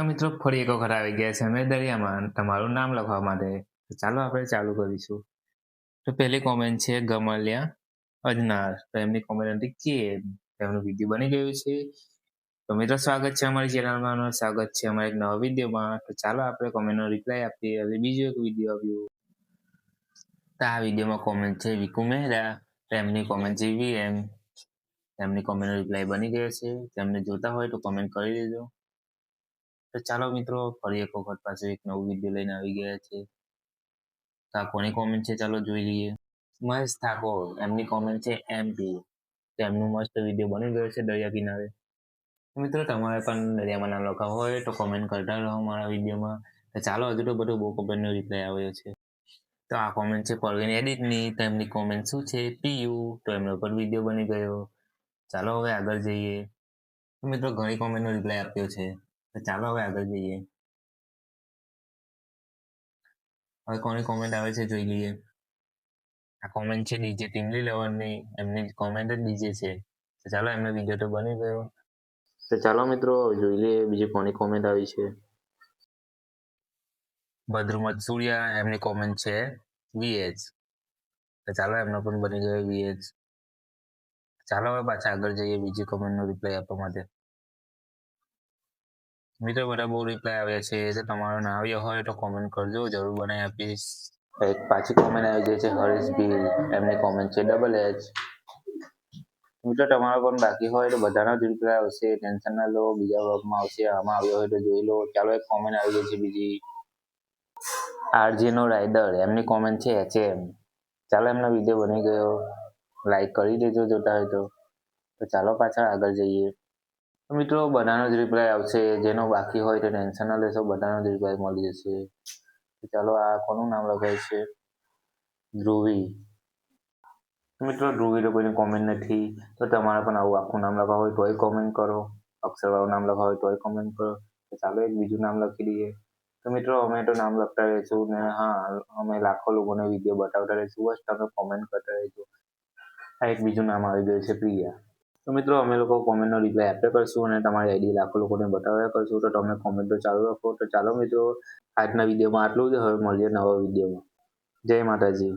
તો મિત્રો, ફરી એક વખત આવી ગયા છે અમે દરિયામાં તમારું નામ લખવા માટે. તો ચાલો આપણે ચાલુ કરીશું. તો પહેલી કોમેન્ટ છે, ગમલિયા અજનાર. તો એમની કોમેન્ટ હતી કે એમનું વીડિયો બની ગયું છે. તો મિત્રો, સ્વાગત છે અમારી ચેનલમાં સ્વાગત છે અમારા એક નવા વિડીયોમાં તો ચાલો આપણે કોમેન્ટનો રિપ્લાય આપીએ. હવે બીજો એક વીડિયો આવ્યો. તો આ વિડીયોમાં કોમેન્ટ છે, વિકુ મહેરા. એમની કોમેન્ટ છે વીએમ એમની કોમેન્ટનો રિપ્લાય બની ગયો છે. તેમને જોતા હોય તો કોમેન્ટ કરી દેજો. તો ચાલો મિત્રો, ફરી એક વખત પાસે એક નવું વીડિયો લઈને આવી ગયા છે. તો કોની કોમેન્ટ છે, ચાલો જોઈ લઈએ. મહેશ ઠાકોર એમની કોમેન્ટ છે એમપી તો એમનું મસ્ત વીડિયો બની ગયો છે દરિયા કિનારે. મિત્રો, તમારે પણ દરિયામાં નામ લખા હોય તો કોમેન્ટ કરતા રહો મારા વિડીયોમાં તો ચાલો, હજુ તો બધું બહુ કોમેન્ટનો રિપ્લાય આવ્યો છે. તો આ કોમેન્ટ છે પરવીન એડિટની તો એમની કોમેન્ટ શું છે? પીયુ. તો એમનો પણ વીડિયો બની ગયો. ચાલો, હવે આગળ જઈએ. મિત્રો, ઘણી કોમેન્ટનો રિપ્લાય આપ્યો છે. તો ચાલો હવે આગળ જઈએ. હવે કોની કોમેન્ટ આવે છે જોઈ લઈએ. આ કોમેન્ટ છે ડીજે ટીમલી લેવલની એમની કોમેન્ટ જ ડીજે છે. તો ચાલો એમનો વીડિયો તો બની ગયો. તો ચાલો મિત્રો જોઈ લઈએ બીજી કોની કોમેન્ટ આવી છે. ભદ્રુમત સૂર્યા એમની કોમેન્ટ છે વીએચ તો ચાલો એમનો પણ બની ગયો વીએચ ચાલો હવે પાછા આગળ જઈએ બીજી કોમેન્ટનો રિપ્લાય આપવા માટે. મિત્રો બધા બહુ રિપ્લાય આવ્યા છે તો તમારો ના આવ્યો હોય તો કોમેન્ટ કરજો, જરૂર બનાવી આપીશ. એક પાછી કોમેન્ટ આવી જાય છે, હરીશ ભીલ એમની કોમેન્ટ છે ડબલ એચ મિત્રો તમારો પણ બાકી હોય તો બધાનો જ રિપ્લાય આવશે ટેન્શન ના લો, બીજા વર્ગમાં આવશે, આમાં આવ્યો હોય તો જોઈ લો. ચાલો એક કોમેન્ટ આવી ગઈ છે બીજી. આરજી નો રાઇડર એમની કોમેન્ટ છે એચએમ ચાલો એમનો વીડિયો બની ગયો. લાઈક કરી દેજો, જોતા હોય તો. ચાલો પાછળ આગળ જઈએ. મિત્રો, બધાનો જ રિપ્લાય આવશે. જેનો બાકી હોય તો ટેન્શન ન લેશો, બધાનો જ રિપ્લાય મળી જશે. ચાલો, આ કોનું નામ લખાય છે? ધ્રુવી. મિત્રો, ધ્રુવી તો કોઈની કોમેન્ટ નથી. તો તમારે પણ આવું આખું નામ લખાવ હોય તોય કોમેન્ટ કરો. અક્ષરવાળું નામ લખાવ હોય તોય કોમેન્ટ કરો. ચાલો, એક બીજું નામ લખી દઈએ. તો મિત્રો, અમે તો નામ લખતા રહીશું ને, હા, અમે લાખો લોકોને વીડિયો બતાવતા રહીશું. બસ તમે કોમેન્ટ કરતા રહેજો. આ એક બીજું નામ આવી ગયું છે, પ્રિયા. તો મિત્રો, અમે લોકો કોમેન્ટનો રિપ્લાય આપ્યા કરશું અને તમારી આઈડી લાખો લોકોને બતાવ્યા કરશું. તો તમે કોમેન્ટ ચાલુ રાખો. તો ચાલો મિત્રો, આજના વિડીયોમાં આટલું જ. હવે મળીએ નવા વિડીયોમાં. જય માતાજી.